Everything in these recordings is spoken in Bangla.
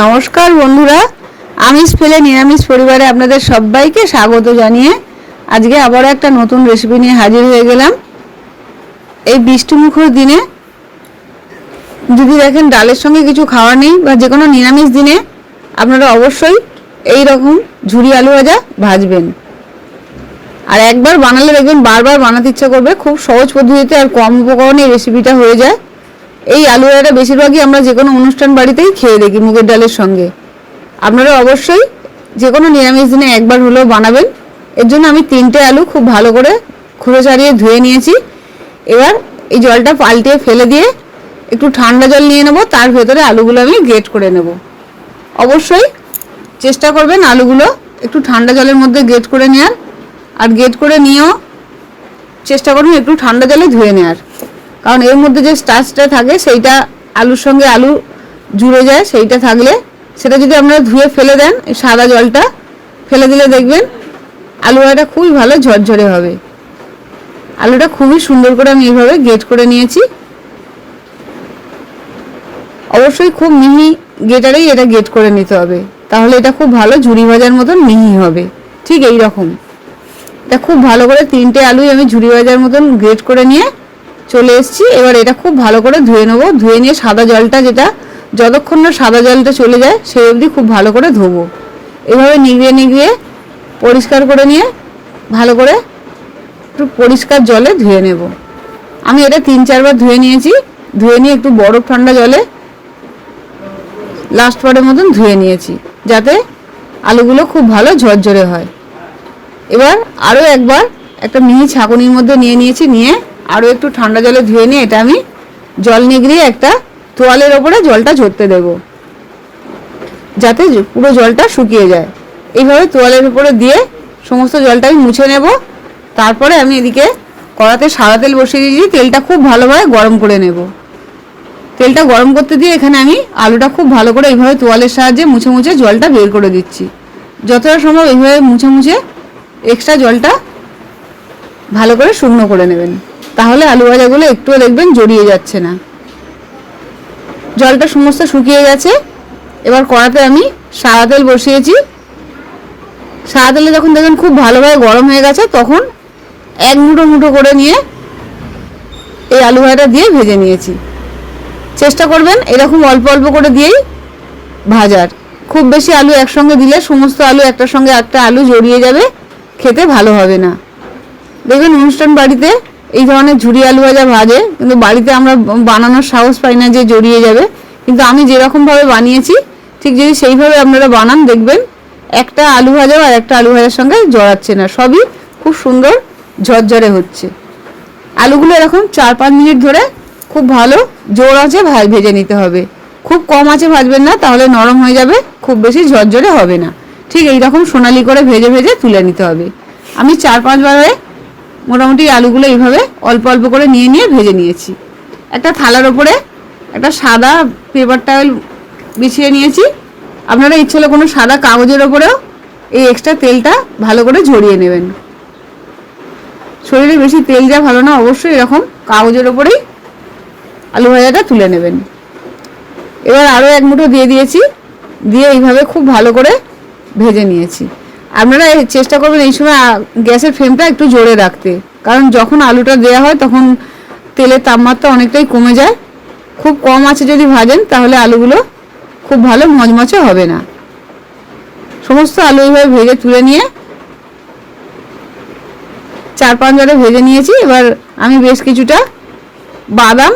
নমস্কার বন্ধুরা আমিষ ফেলে নিরামিষ পরিবারে আপনাদের সবাইকে স্বাগত জানিয়ে আজকে আবার একটা নতুন রেসিপি নিয়ে হাজির হয়ে গেলাম। এই বৃষ্টিমুখর দিনে যদি দেখেন ডালের সঙ্গে কিছু খাওয়া নেই বা যে কোনো নিরামিষ দিনে আপনারা অবশ্যই এই রকম ঝুরি আলু ভাজা ভাজবেন। আর একবার বানালে দেখবেন বারবার বানাতে ইচ্ছা করবে, খুব সহজ পদ্ধতিতে আর কম উপকরণে এই রেসিপিটা হয়ে যায়। এই আলু ভাজাটা বেশিরভাগই আমরা যে কোনো অনুষ্ঠান বাড়িতেই খেয়ে দেখি মুগের ডালের সঙ্গে। আপনারা অবশ্যই যে কোনো নিরামিষ দিনে একবার হলেও বানাবেন। এর জন্য আমি তিনটে আলু খুব ভালো করে খুঁড়ো ছাড়িয়ে ধুয়ে নিয়েছি। এবার এই জলটা পাল্টিয়ে ফেলে দিয়ে একটু ঠান্ডা জল নিয়ে নেব, তার ভেতরে আলুগুলো আমি গ্রেট করে নেব। অবশ্যই চেষ্টা করবেন আলুগুলো একটু ঠান্ডা জলের মধ্যে গ্রেট করে নেওয়ার আর গ্রেট করে নিয়েও চেষ্টা করুন একটু ঠান্ডা জলে ধুয়ে নেওয়ার কারণ এর মধ্যে যে স্টার্চটা থাকে, সেইটা আলুর সঙ্গে আলু জুড়ে যায়, সেইটা থাকলে সেটা যদি আপনারা ধুয়ে ফেলে দেন সাদা জলটা, ফেলে দিলে দেখবেন আলু ভাজাটা খুবই ভালো ঝরঝরে হবে। আলুটা খুবই সুন্দর করে আমি এইভাবে গেট করে নিয়েছি। অবশ্যই খুব মিহি গেটারেই এটা গেট করে নিতে হবে। তাহলে এটা খুব ভালো ঝুড়ি ভাজার মতন মিহি হবে। ঠিক এই রকম এটা খুব ভালো করে তিনটে আলুই আমি ঝুড়ি ভাজার মতন গ্রেট করে নিয়ে চলে এসেছি। এবার এটা খুব ভালো করে ধুয়ে নেব। ধুয়ে নিয়ে সাদা জলটা যেটা, যতক্ষণ না সাদা জলটা চলে যায়, সেই অবধি খুব ভালো করে ধোবো। এভাবে নিগড়িয়ে নিগড়িয়ে পরিষ্কার করে নিয়ে ভালো করে একটু পরিষ্কার জলে ধুয়ে নেব। আমি এটা তিন চারবার ধুয়ে নিয়েছি। ধুয়ে নিয়ে একটু বরফ ঠান্ডা জলে লাস্ট বারের মতন ধুয়ে নিয়েছি, যাতে আলুগুলো খুব ভালো ঝরঝরে হয়। এবার আরও একবার একটা মিহি ছাঁকুনির মধ্যে নিয়ে নিয়েছি, নিয়ে আরও একটু ঠান্ডা জলে ধুয়ে নিয়ে এটা আমি জল নিগড়িয়ে একটা তোয়ালের ওপরে জলটা ঝরতে দেব। যাতে পুরো জলটা শুকিয়ে যায়। এইভাবে তোয়ালের উপরে দিয়ে সমস্ত জলটা আমি মুছে নেব। তারপরে আমি এদিকে কড়াতে সাদা তেল বসিয়ে দিয়েছি। তেলটা খুব ভালোভাবে গরম করে নেব। তেলটা গরম করতে দিয়ে এখানে আমি আলুটা খুব ভালো করে এইভাবে তোয়ালের সাহায্যে মুছে মুছে জলটা বের করে দিচ্ছি। যতটা সম্ভব এইভাবে মুছে মুছে এক্সট্রা জলটা ভালো করে শুকনো করে নেবেন। তাহলে আলু ভাজাগুলো একটুও দেখবেন জড়িয়ে যাচ্ছে না। জলটা সমস্ত শুকিয়ে গেছে। এবার কড়াতে আমি সাদা তেল বসিয়েছি। সাদা তেলে যখন দেখবেন খুব ভালোভাবে গরম হয়ে গেছে, তখন এক মুঠো মুঠো করে নিয়ে এই আলু ভাজাটা দিয়ে ভেজে নিয়েছি। চেষ্টা করবেন এরকম অল্প অল্প করে দিয়েই ভাজার। খুব বেশি আলু একসঙ্গে দিলে সমস্ত আলু একটার সঙ্গে একটা আলু জড়িয়ে যাবে, খেতে ভালো হবে না। দেখবেন অনুষ্ঠান বাড়িতে এই ধরনের ঝুরি আলু ভাজা ভাজে, কিন্তু বাড়িতে আমরা বানানোর সাহস পাই না যে জড়িয়ে যাবে। কিন্তু আমি যেরকমভাবে বানিয়েছি, ঠিক যদি সেইভাবে আপনারা বানান, দেখবেন একটা আলু ভাজা আর একটা আলু ভাজার সঙ্গে জড়াচ্ছে না। সবই খুব সুন্দর ঝরঝরে হচ্ছে। আলুগুলো এরকম চার পাঁচ মিনিট ধরে খুব ভালো জোর আছে ভাই ভেজে নিতে হবে। খুব কম আছে ভাজবেন না, তাহলে নরম হয়ে যাবে, খুব বেশি ঝরঝরে হবে না। ঠিক এই রকম সোনালি করে ভেজে ভেজে তুলে নিতে হবে। আমি চার পাঁচবারে মোটামুটি আলুগুলো এইভাবে অল্প অল্প করে নিয়ে নিয়ে ভেজে নিয়েছি। একটা থালার ওপরে একটা সাদা পেপার টাওয়েল বিছিয়ে নিয়েছি। আপনারা ইচ্ছে হলে কোনো সাদা কাগজের ওপরেও এই এক্সট্রা তেলটা ভালো করে ঝরিয়ে নেবেন। শরীরে বেশি তেল যা ভালো না, অবশ্যই এরকম কাগজের ওপরেই আলু ভাজাটা তুলে নেবেন। এবার আরও এক মুঠো দিয়ে দিয়েছি, দিয়ে এইভাবে খুব ভালো করে ভেজে নিয়েছি। আপনারা চেষ্টা করবেন এই সময় গ্যাসের ফ্লেমটা একটু জোরে রাখতে। কারণ যখন আলুটা দেওয়া হয়, তখন তেলের তাপমাত্রা অনেকটাই কমে যায়। খুব কম আছে যদি ভাজেন, তাহলে আলুগুলো খুব ভালো মচমচে হবে না। সমস্ত আলু এইভাবে ভেজে তুলে নিয়ে, চার পাঁচ বারে ভেজে নিয়েছি। এবার আমি বেশ কিছুটা বাদাম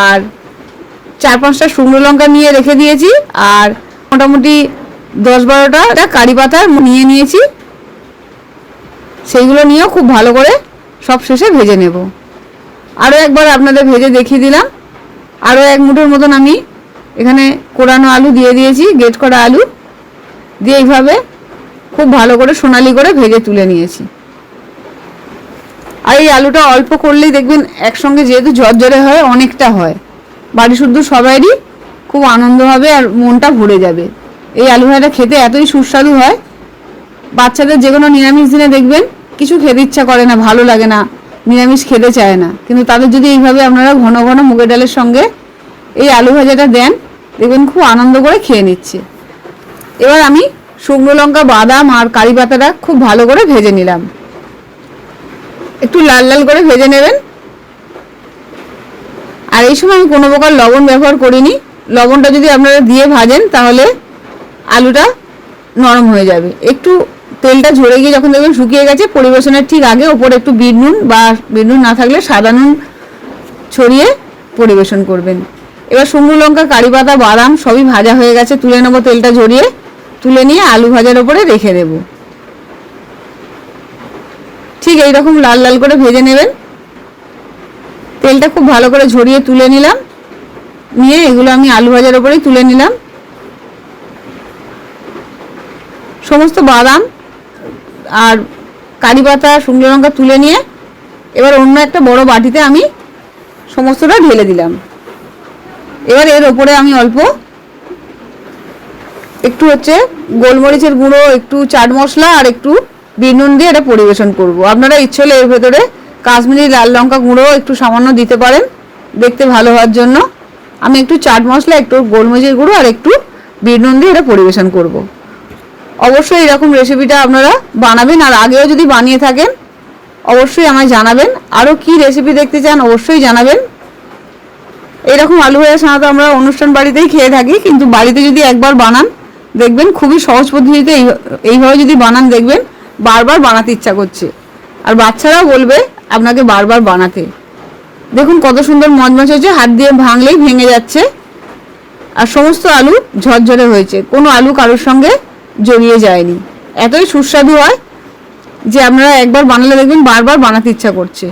আর চার পাঁচটা শুকনো লঙ্কা নিয়ে রেখে দিয়েছি। আর মোটামুটি দশ বারোটা কারি পাতা নিয়ে নিয়েছি। সেইগুলো নিয়েও খুব ভালো করে সব শেষে ভেজে নেব। আরও একবার আপনাদের ভেজে দেখিয়ে দিলাম। আরও এক মুঠোর মতন আমি এখানে কোরানো আলু দিয়ে দিয়েছি গেট করা আলু। দিয়ে এইভাবে খুব ভালো করে সোনালি করে ভেজে তুলে নিয়েছি। আর এই আলুটা অল্প করলেই দেখবেন একসঙ্গে যেহেতু ঝরঝরে হয়, অনেকটা হয়। বাড়ি শুদ্ধ সবাইরই খুব আনন্দ হবে আর মনটা ভরে যাবে। এই আলু ভাজাটা খেতে এতই সুস্বাদু হয়। বাচ্চাদের যে কোনো নিরামিষ দিনে দেখবেন কিছু খেতে ইচ্ছা করে না, ভালো লাগে না, নিরামিষ খেতে চায় না। কিন্তু তাদের যদি এইভাবে আপনারা ঘন ঘন মুগের ডালের সঙ্গে এই আলু ভাজাটা দেন, দেখবেন খুব আনন্দ করে খেয়ে নিচ্ছে। এবার আমি শুকনো লঙ্কা, বাদাম আর কারি পাতাটা খুব ভালো করে ভেজে নিলাম। একটু লাল লাল করে ভেজে নেবেন। আর এই সময় আমি কোনো প্রকার লবণ ব্যবহার করিনি। লবণটা যদি আপনারা দিয়ে ভাজেন, তাহলে আলুটা নরম হয়ে যাবে। একটু তেলটা ঝরে গিয়ে যখন দেখবেন শুকিয়ে গেছে, পরিবেশনের ঠিক আগে ওপরে একটু বিট নুন বা বিট নুন না থাকলে সাদা নুন ছড়িয়ে পরিবেশন করবেন। এবার শুকনো লঙ্কা, কারি পাতা, বাদাম সবই ভাজা হয়ে গেছে, তুলে নেব তেলটা ঝরিয়ে। তুলে নিয়ে আলু ভাজার ওপরে রেখে দেব। ঠিক এইরকম লাল লাল করে ভেজে নেবেন। তেলটা খুব ভালো করে ঝরিয়ে তুলে নিলাম। নিয়ে এগুলো আমি আলু ভাজার ওপরেই তুলে নিলাম। সমস্ত বাদাম আর কারি পাতা, শুকনো লঙ্কা তুলে নিয়ে এবার অন্য একটা বড় বাটিতে আমি সমস্তটা ঢেলে দিলাম। এবার এর ওপরে আমি অল্প একটু হচ্ছে গোলমরিচের গুঁড়ো, একটু চাট মশলা আর একটু বিনুন দিয়ে এটা পরিবেশন করব। আপনারা ইচ্ছে হলে এর ভেতরে কাশ্মীরি লাল লঙ্কা গুঁড়ো একটু সামান্য দিতে পারেন, দেখতে ভালো হওয়ার জন্য। আমি একটু চাট মশলা, একটু গোলমরিচের গুঁড়ো আর একটু বিনুন দিয়ে এটা পরিবেশন করব। অবশ্যই এরকম রেসিপিটা আপনারা বানাবেন আর আগেও যদি বানিয়ে থাকেন, অবশ্যই আমায় জানাবেন। আরও কি রেসিপি দেখতে চান অবশ্যই জানাবেন। এরকম আলু ভাজা সাধারণত আমরা অনুষ্ঠান বাড়িতেই খেয়ে থাকি, কিন্তু বাড়িতে যদি একবার বানান, দেখবেন খুবই সহজ পদ্ধতিতে এই- এইভাবে যদি বানান, দেখবেন বারবার বানাতে ইচ্ছা করছে। আর বাচ্চারাও বলবে আপনাকে বারবার বানাতে। দেখুন কত সুন্দর মজমচ হয়েছে, হাত দিয়ে ভাঙলেই ভেঙে যাচ্ছে। আর সমস্ত আলু ঝরঝরে হয়েছে। কোনো আলু কারোর সঙ্গে জড়িয়ে যায়নি। এতই সুস্বাদু হয় যে আপনারা একবার বানালে দেখবেন বারবার বানাতে ইচ্ছা করছে।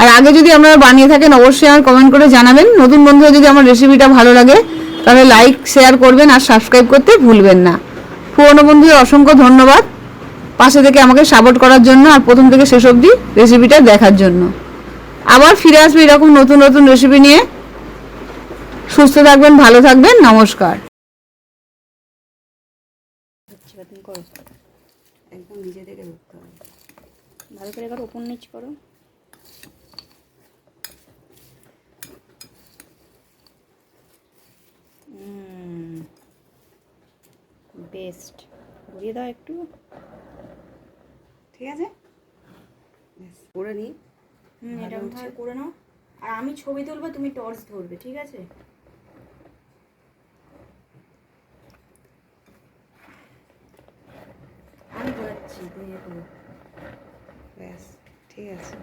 আর আগে যদি আপনারা বানিয়ে থাকেন, অবশ্যই আমার কমেন্ট করে জানাবেন। নতুন বন্ধুরা যদি আমার রেসিপিটা ভালো লাগে, তাহলে লাইক শেয়ার করবেন আর সাবস্ক্রাইব করতে ভুলবেন না। পুরনো বন্ধুদের অসংখ্য ধন্যবাদ পাশে থেকে আমাকে সাপোর্ট করার জন্য আর প্রথম থেকে শেষ অবধি রেসিপিটা দেখার জন্য। আবার ফিরে আসবে এরকম নতুন নতুন রেসিপি নিয়ে। সুস্থ থাকবেন, ভালো থাকবেন, নমস্কার এবার তুমি করো একদম নিজে থেকে ধরতে হবে। ভালো করে করো ওপর নিচ করো। বেস্ট ঘুরিয়ে দাও একটু। ঠিক আছে? করে নিই হুম এটা করে নাও। আর আমি ছবি তুলবো তুমি টর্চ ধরবে ঠিক আছে? তুমি এ করো ব্যাস ঠিক আছে